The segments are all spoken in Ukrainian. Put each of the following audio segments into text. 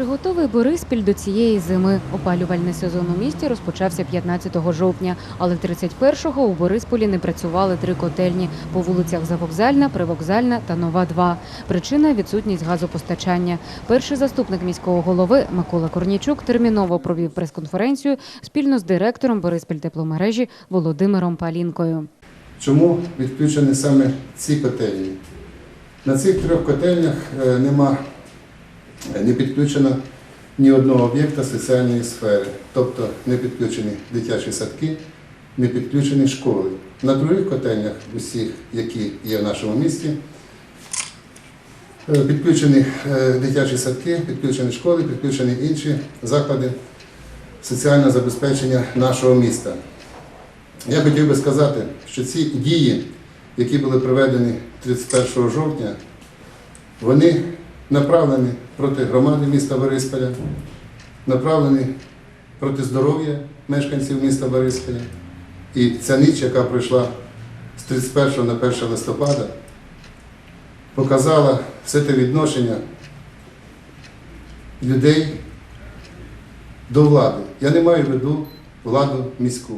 Чи готовий Бориспіль до цієї зими? Опалювальний сезон у місті розпочався 15 жовтня, але 31-го у Борисполі не працювали три котельні по вулицях Завокзальна, Привокзальна та Нова 2. Причина відсутність газопостачання. Перший заступник міського голови Микола Корнічук терміново провів прес-конференцію спільно з директором Бориспіль тепломережі Володимиром Палінкою. Чому відключені саме ці котельні? На цих трьох котельнях е, нема, не підключено ні одного об'єкта соціальної сфери, тобто не підключені дитячі садки, не підключені школи. На других котельнях, усіх, які є в нашому місті, е, підключені е, дитячі садки, підключені школи, підключені інші заклади соціального забезпечення нашого міста. Я хотів би сказати, що ці дії, які були проведені 31 жовтня, вони направлені проти громади міста Борисполя, направлені проти здоров'я мешканців міста Борисполя. І ця ніч, яка пройшла з 31 на 1 листопада, показала все те відношення людей до влади. Я не маю в виду владу міську.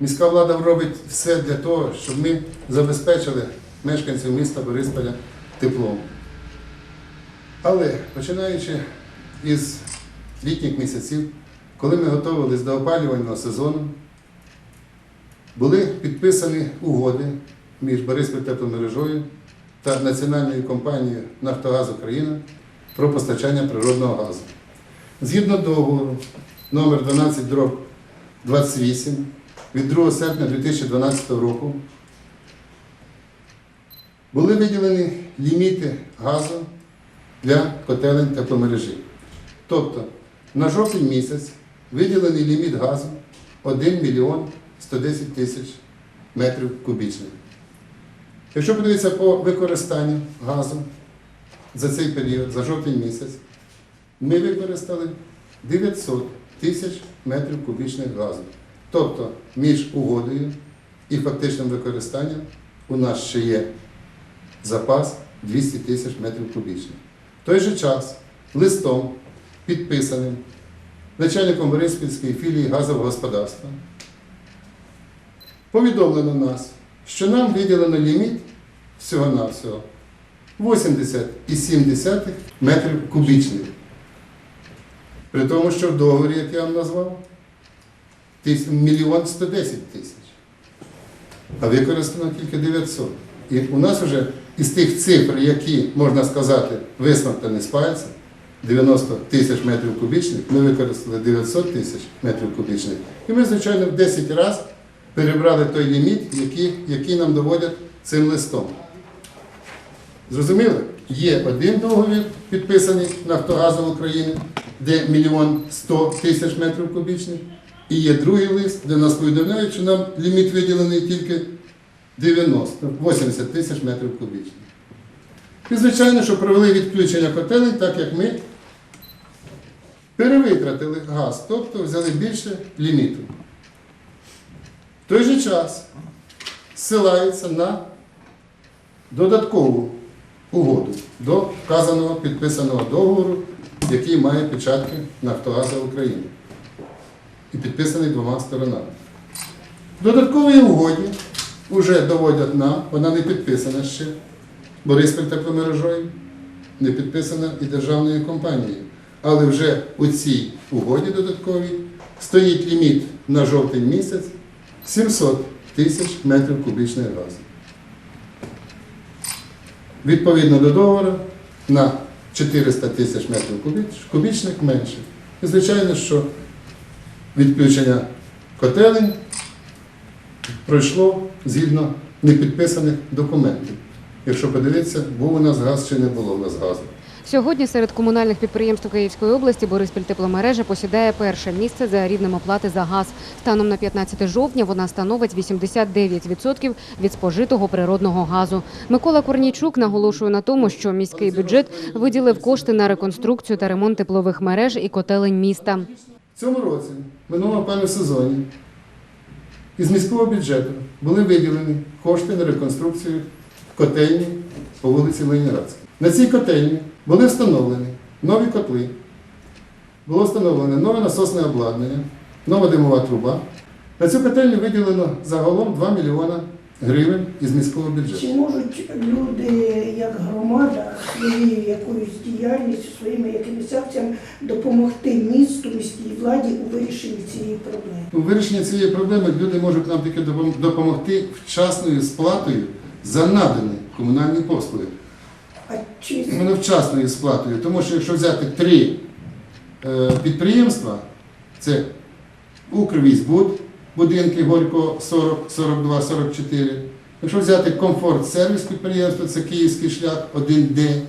Міська влада робить все для того, щоб ми забезпечили мешканців міста Борисполя теплом. Але починаючи із літніх місяців, коли ми готувалися до опалювального сезону, були підписані угоди між Бориспіль тепломережою та національною компанією Нафтогаз Україна про постачання природного газу. Згідно договору номер 12 28 від 2 серпня 2012 року були виділені ліміти газу для котелень тепломережі. Тобто на жовтень місяць виділений ліміт газу 1 мільйон 110 тисяч метрів кубічних. Якщо подивитися по використанню газу за цей період, за жовтень місяць, ми використали 900 тисяч метрів кубічних газу. Тобто між угодою і фактичним використанням у нас ще є запас 200 тисяч метрів кубічних. Той же час листом, підписаним начальником Бориспільської філії газового господарства, повідомлено нас, що нам виділено ліміт всього-навсього 80,7 метрів кубічних. При тому, що в договорі, як я вам назвав, мільйон 110 тисяч, а використано тільки 900. І у нас вже із тих цифр, які, можна сказати, висмоктані з пальця, 90 тисяч метрів кубічних, ми використали 900 тисяч метрів кубічних. І ми, звичайно, в 10 разів перебрали той ліміт, який, який нам доводять цим листом. Зрозуміли? Є один договір, підписаний Нафтогазом України, де мільйон 100 тисяч метрів кубічних, і є другий лист, де нас повідомляють, що нам ліміт виділений тільки 90, 80 тисяч метрів кубічних. І, звичайно, що провели відключення котелень, так як ми перевитратили газ, тобто взяли більше ліміту. В той же час зсилається на додаткову угоду до вказаного підписаного договору, який має печатки Нафтогаза України і підписаний двома сторонами. В додатковій угоді вже доводять нам, вона не підписана ще Бориспіль тепломережою, не підписана і державною компанією. Але вже у цій угоді додатковій стоїть ліміт на жовтень місяць 700 тисяч метрів кубічних газу. Відповідно до договору на 400 тисяч метрів кубіч- кубічних менше. І звичайно, що відключення котелень пройшло згідно непідписаних документів. Якщо подивитися, був у нас газ чи не було у нас газу. Сьогодні серед комунальних підприємств Київської області Бориспіль тепломережа посідає перше місце за рівнем оплати за газ. Станом на 15 жовтня вона становить 89% від спожитого природного газу. Микола Корнійчук наголошує на тому, що міський бюджет виділив кошти на реконструкцію та ремонт теплових мереж і котелень міста. В цьому році, минулому певному сезоні, із міського бюджету були виділені кошти на реконструкцію котельні по вулиці Ленінградській. На цій котельні були встановлені нові котли було встановлено нове насосне обладнання, нова димова труба. На цю котельню виділено загалом 2 мільйона гривень із міського бюджету. Чи можуть люди, як громада, своєю якоюсь діяльністю, своїми якимись акціями допомогти місту, міській владі у вирішенні цієї проблеми? У вирішенні цієї проблеми люди можуть нам тільки допомогти вчасною сплатою за надані комунальні послуги. А чи Іменно вчасною сплатою. Тому що якщо взяти три е, підприємства, це Укрвізбуд, будинки Горького 40, 42, 44. Якщо взяти комфорт сервіс підприємство, це Київський шлях 1Д,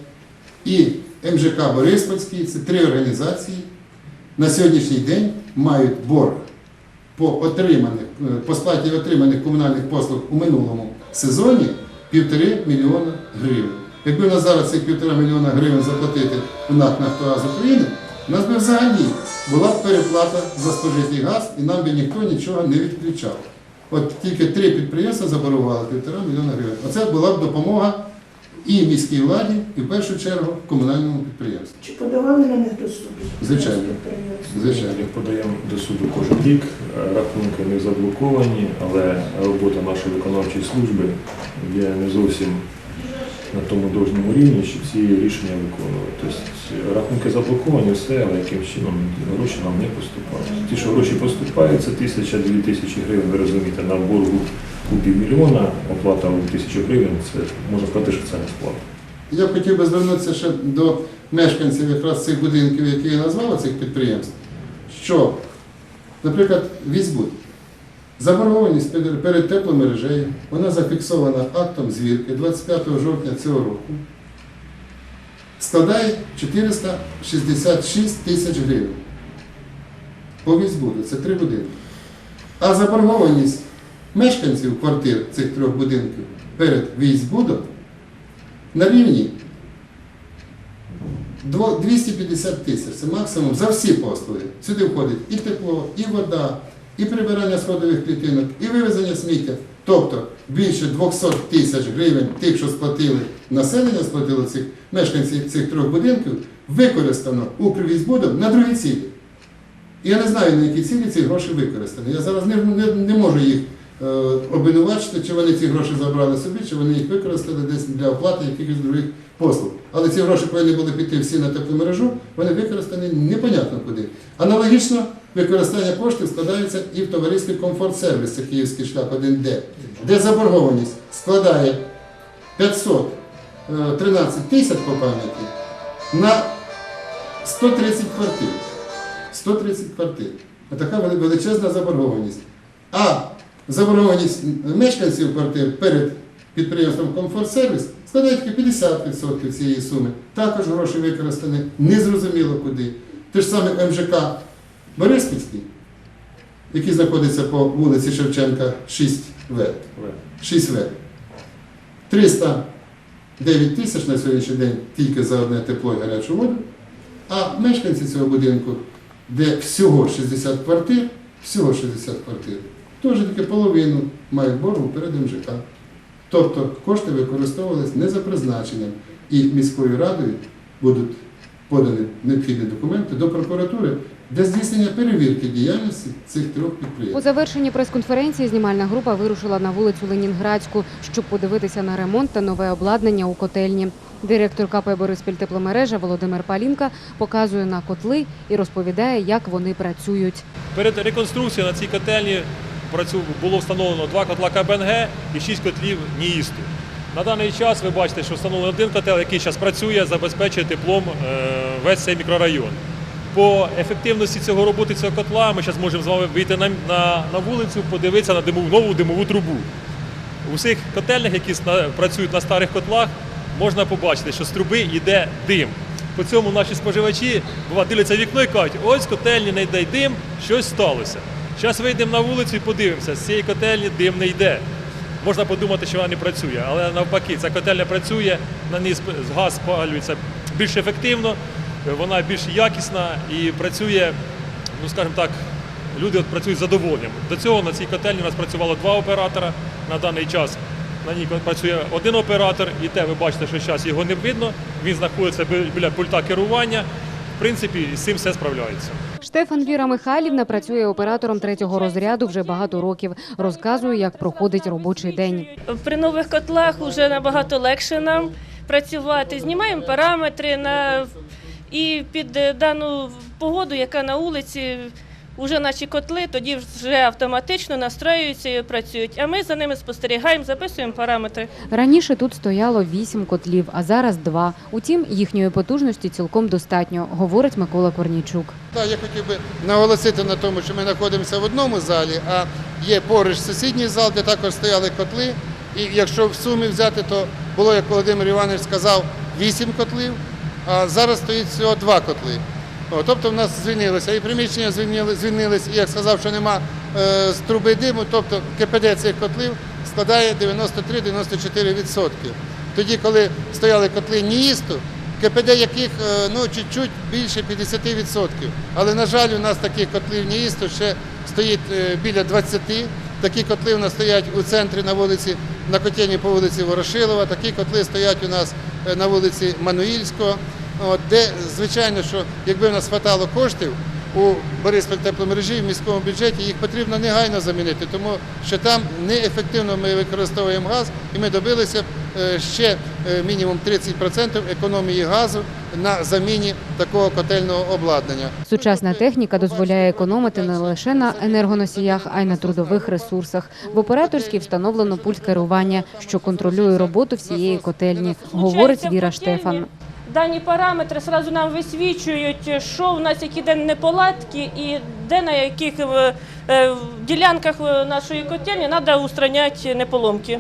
і МЖК Бориспольський, це три організації, на сьогоднішній день мають борг по отриманих, е, по сплаті отриманих комунальних послуг у минулому сезоні півтори мільйона гривень. Якби на зараз цих півтора мільйона гривень заплатити у НАК «Нафтогаз України, у нас би взагалі була б переплата за спожитий газ і нам би ніхто нічого не відключав. От тільки три підприємства заборгували півтора мільйона гривень. Оце була б допомога і міській владі, і в першу чергу комунальному підприємству. чи подавали на них до суду? Звичайно. Звичайно. Їх подаємо до суду кожен рік, е, рахунки не заблоковані, але робота нашої виконавчої служби є не зовсім на тому должному рівні, щоб ці рішення виконувати. Тобто рахунки заблоковані, все, але яким чином гроші нам не поступають. Ті, що гроші поступають, це тисяча-дві тисячі гривень, ви розумієте, на боргу у півмільйона, оплата у тисячу гривень, це можна сказати, що це не сплата. Я хотів би звернутися ще до мешканців якраз цих будинків, які я назвав, цих підприємств, що, наприклад, Візьбуд. Заборгованість перед- тепломережею, вона зафіксована актом звірки 25 жовтня цього року, складає 466 тисяч гривень. По Візьбуду, це три будинки. А заборгованість мешканців квартир цих трьох будинків перед Візьбудом на рівні 250 тисяч. Це максимум за всі послуги. Сюди входить і тепло, і вода, і прибирання сходових клітинок, і вивезення сміття. Тобто більше 200 тисяч гривень тих, що сплатили населення, сплатило цих мешканців цих трьох будинків, використано Укрвізбудом на другі цілі. І я не знаю, на які цілі ці гроші використані. Я зараз не, не, не можу їх е, обвинувачити, чи вони ці гроші забрали собі, чи вони їх використали десь для оплати якихось других послуг. Але ці гроші повинні були піти всі на тепломережу, вони використані непонятно куди. Аналогічно використання коштів складається і в товаристві Комфорт Сервіс, це Київський шлях 1Д, де заборгованість складає 513 тисяч по пам'яті на 130 квартир. 130 квартир. Така величезна заборгованість. А заборгованість мешканців квартир перед підприємством Комфорт Сервіс складає тільки 50% цієї суми. Також гроші використані незрозуміло куди. Те ж саме МЖК Бориспільський, який знаходиться по вулиці Шевченка 6В. 6В. 309 тисяч на сьогоднішній день тільки за одне тепло і гарячу воду. А мешканці цього будинку, де всього 60 квартир, всього 60 квартир, теж тільки половину мають боргу перед МЖК. Тобто кошти використовувалися не за призначенням, і міською радою будуть подані необхідні документи до прокуратури для здійснення перевірки діяльності цих трьох По підприємств. завершенні прес-конференції знімальна група вирушила на вулицю Ленінградську, щоб подивитися на ремонт та нове обладнання у котельні. Директор КП Бориспіль тепломережа Володимир Палінка показує на котли і розповідає, як вони працюють. Перед реконструкцією на цій котельні працю- було встановлено два котла КБНГ і шість котлів НІІСТу. На даний час ви бачите, що встановлений один котел, який зараз працює, забезпечує теплом е, весь цей мікрорайон. По ефективності цього роботи цього котла ми зараз можемо з вами вийти на, на, на вулицю, подивитися на димову, нову димову трубу. У всіх котельнях, які працюють на старих котлах, можна побачити, що з труби йде дим. По цьому наші споживачі бува, дивляться вікно і кажуть, ось котельні не йде дим, щось сталося. Зараз вийдемо на вулицю і подивимося, з цієї котельні дим не йде. Можна подумати, що вона не працює, але навпаки, ця котельня працює, на ній газ спалюється більш ефективно, вона більш якісна і працює, ну скажімо так, люди от працюють з задоволенням. До цього на цій котельні у нас працювало два оператора на даний час. На ній працює один оператор, і те ви бачите, що зараз його не видно. Він знаходиться біля пульта керування. в принципі з цим все справляється. Штефан Віра Михайлівна працює оператором третього розряду вже багато років. Розказує, як проходить робочий день. При нових котлах вже набагато легше нам працювати. Знімаємо параметри на і під е, дану погоду, яка на вулиці. Уже наші котли тоді вже автоматично настраюються і працюють. А ми за ними спостерігаємо, записуємо параметри. Раніше тут стояло вісім котлів, а зараз два. Утім, їхньої потужності цілком достатньо, говорить Микола Корнійчук. Так, я хотів би наголосити на тому, що ми знаходимося в одному залі, а є поруч сусідній зал, де також стояли котли. І якщо в сумі взяти, то було, як Володимир Іванович сказав, вісім котлів, а зараз стоїть всього два котли. Тобто в нас звільнилося і приміщення звільнили, звільнились, і як сказав, що нема е, з труби диму, тобто КПД цих котлів складає 93-94%. Тоді, коли стояли котли НІІСТу, КПД яких е, ну, чуть-чуть більше 50%. Але, на жаль, у нас таких котлів НІІСТу ще стоїть е, біля 20. Такі котли у нас стоять у центрі на вулиці, на котельні по вулиці Ворошилова, такі котли стоять у нас на вулиці Мануїльського, от, де, звичайно, що якби в нас хватало коштів у Бориспіль тепломережі в міському бюджеті, їх потрібно негайно замінити, тому що там неефективно ми використовуємо газ, і ми добилися е, ще е, мінімум 30% економії газу на заміні такого котельного обладнання. Сучасна техніка дозволяє економити не лише на енергоносіях, а й на трудових ресурсах. В операторській встановлено пульт керування, що контролює роботу всієї котельні, говорить Віра Штефан. Дані параметри зразу нам висвічують, що в нас які де неполадки і де на яких е, е, ділянках нашої котельні треба устраняти неполомки.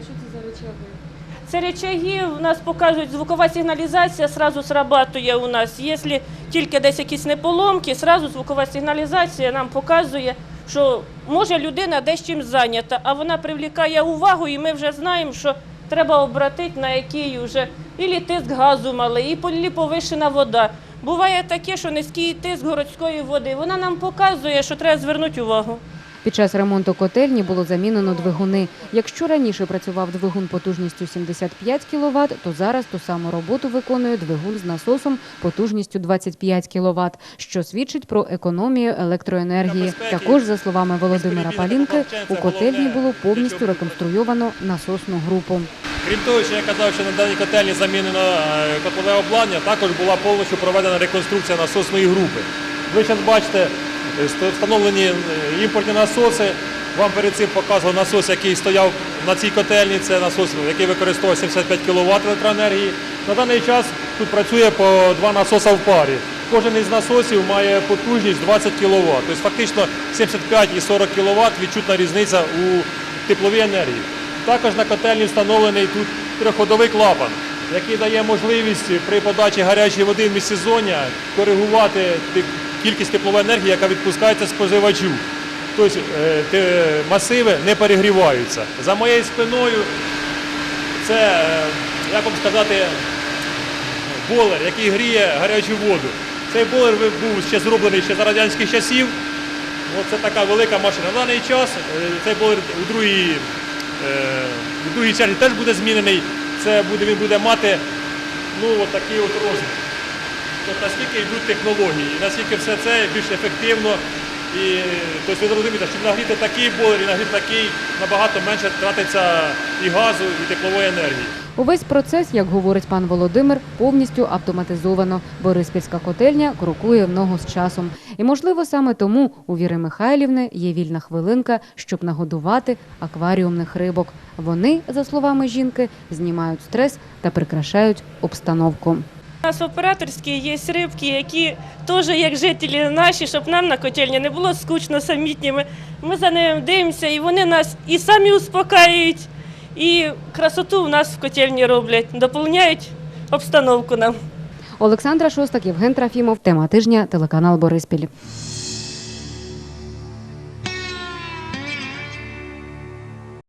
Це речаги у нас показують звукова сигналізація, зразу срабатує у нас. Якщо тільки десь якісь неполомки, зразу звукова сигналізація нам показує, що може людина десь чим зайнята, а вона привлікає увагу, і ми вже знаємо, що треба обратити на який вже ілі тиск газу малий, і повишена вода. Буває таке, що низький тиск городської води. Вона нам показує, що треба звернути увагу. Під час ремонту котельні було замінено двигуни. Якщо раніше працював двигун потужністю 75 кВт, то зараз ту саму роботу виконує двигун з насосом потужністю 25 кВт, що свідчить про економію електроенергії. Також, за словами Володимира Палінки, у котельні було повністю реконструйовано насосну групу. Крім того, що я казав, що на даній котельні замінено котлове обладнання, також була повністю проведена реконструкція насосної групи. Ви зараз бачите встановлені е, імпортні насоси. Вам перед цим показував насос, який стояв на цій котельні. Це насос, який використовує 75 кВт електроенергії. На даний час тут працює по два насоса в парі. Кожен із насосів має потужність 20 кВт. Тобто фактично 75 і 40 кВт відчутна різниця у тепловій енергії. Також на котельні встановлений тут трьохходовий клапан, який дає можливість при подачі гарячої води в міжсезоння коригувати ти- кількість теплової енергії, яка відпускається споживачу. Тобто е, масиви не перегріваються. За моєю спиною це, е, як вам сказати, болер, який гріє гарячу воду. Цей болер був ще зроблений ще за радянських часів. Це така велика машина. На даний час е, цей болер у другій, у черзі теж буде змінений. Він буде мати ну, такий от розмір. Тобто наскільки йдуть технології, наскільки все це більш ефективно. І тобто ви зрозумієте, щоб нагріти такий бойлер і нагріти такий, набагато менше тратиться і газу, і теплової енергії. Увесь процес, як говорить пан Володимир, повністю автоматизовано. Бориспільська котельня крокує в ногу з часом. І, можливо, саме тому у Віри Михайлівни є вільна хвилинка, щоб нагодувати акваріумних рибок. Вони, за словами жінки, знімають стрес та прикрашають обстановку. У нас в операторській є рибки, які теж як жителі наші, щоб нам на котельні не було скучно самітніми. Ми за ними дивимося, і вони нас і самі успокаюють, і красоту в нас в котельні роблять, доповняють обстановку нам. Олександра Шостак, Євген Трофімов. Тема тижня. Телеканал Бориспіль.